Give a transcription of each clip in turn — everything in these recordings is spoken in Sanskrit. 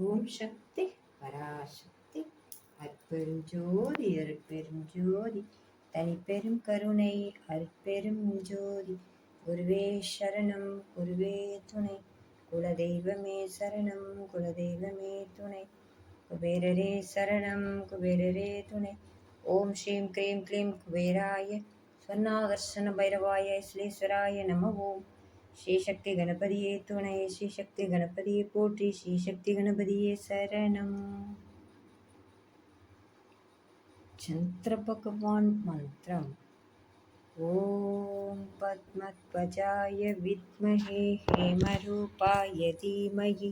ஓம் சக்தி பராசக்தி. அற்பெருஞ்சோதி ஜோதி தனிப்பெரும் கருணை அற்பெரும் ஜோதி. குருவே சரணம் குருவே துணை. குலதெய்வமே சரணம் குலதெய்வமே துணை. குபேரரே சரணம் குபேரரே துணை. ஓம் ஸ்ரீம் க்ரீம் க்ளீம் குபேராய. ஸ்வர்ணாகர்ஷண பைரவாய ஸ்லீஸ்வராய நம ஓம். ஸ்ரீசக்தி கணபதியே துணை ஸ்ரீசக்தி கணபதியே போற்றி ஸ்ரீசக்தி கணபதியே சரணம். சந்திர பகவான் மந்திரம். ஓம் பத்மத்வஜாய வித்மஹே ஹேமரூபாய தீமஹி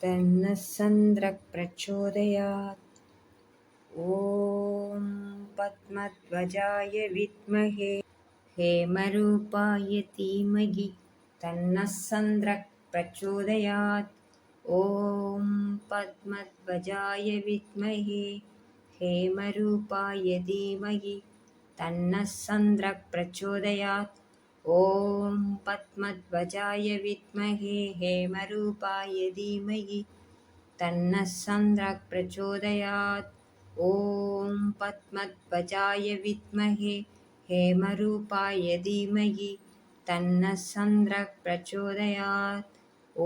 தன்ன சந்திர பிரச்சோதயாத். ஓம் பத்மத்வஜாய வித்மஹே. हेमरूपाय धीमहि तन्नः सन्द्रः प्रचोदयात्। ॐ पद्मध्वजाय विद्महे हेमरूपाय धीमहि तन्नः सन्द्रः प्रचोदयात्। ॐ पद्मध्वजाय विद्महे हेमरूपाय धीमहि तन्नः सन्द्रः प्रचोदयात्। ॐ पद्मध्वजाय विद्महे हेमरूपाय धीमहि तन्नः सन्द्रः प्रचोदयात्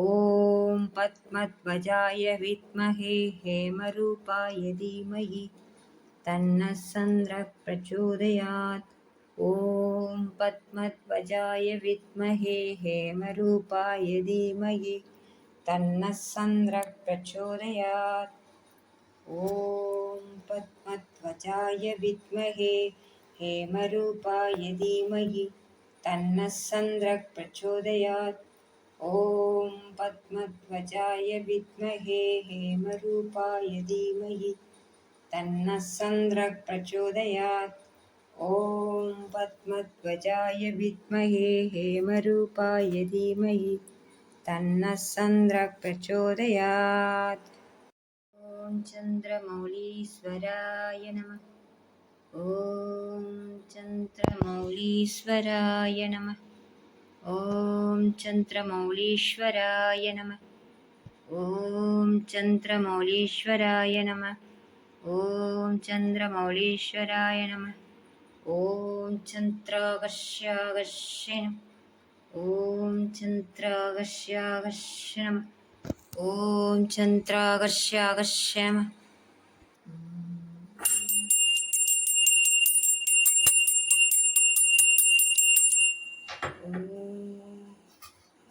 ॐ पद्मध्वजाय विद्महे हेमरूपाय धीमहि तन्नः सन्द्रः प्रचोदयात् ॐ पद्मध्वजाय विद्महे हेमरूपाय धीमहि तन्नः सन्द्रः प्रचोदयात् ॐ पद्मध्वजाय विद्महे हेमरूपाय धीमहि तन्नः सन्द्रः प्रचोदयात्। ॐ पद्मध्वजाय विद्महे हेमरूपाय धीमहि तन्नः सन्द्रः प्रचोदयात्। ॐ पद्मध्वजाय विद्महे हेमरूपाय धीमहि तन्नः सन्द्रः प्रचोदयात्। ॐ चन्द्रमौलीश्वराय नमः ॐ चन्द्रमौलीश्वराय नमः ॐ चन्द्रमौलीश्वराय नमः ॐ चन्द्रमौलीश्वराय नमः ॐ चन्द्रमौलीश्वराय नमः ॐ चन्द्रागस्यागस्य ॐ चन्द्रागस्यागस्य नमः ॐ चन्द्रागस्यागस्य नमः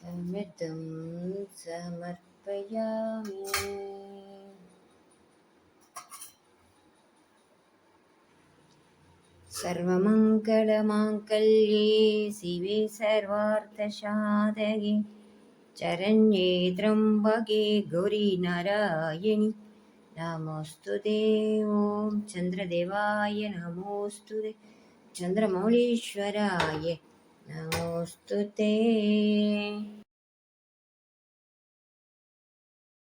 अमृतं समर्पयामि सर्वमङ्गलमाङ्गल्ये शिवे सर्वार्थसाधके चरण्ये त्र्यम्बके गौरीनारायणि नमोऽस्तु ॐ चन्द्रदेवाय नमोऽस्तु ते चन्द्रमौळीश्वराय నమోస్తుతే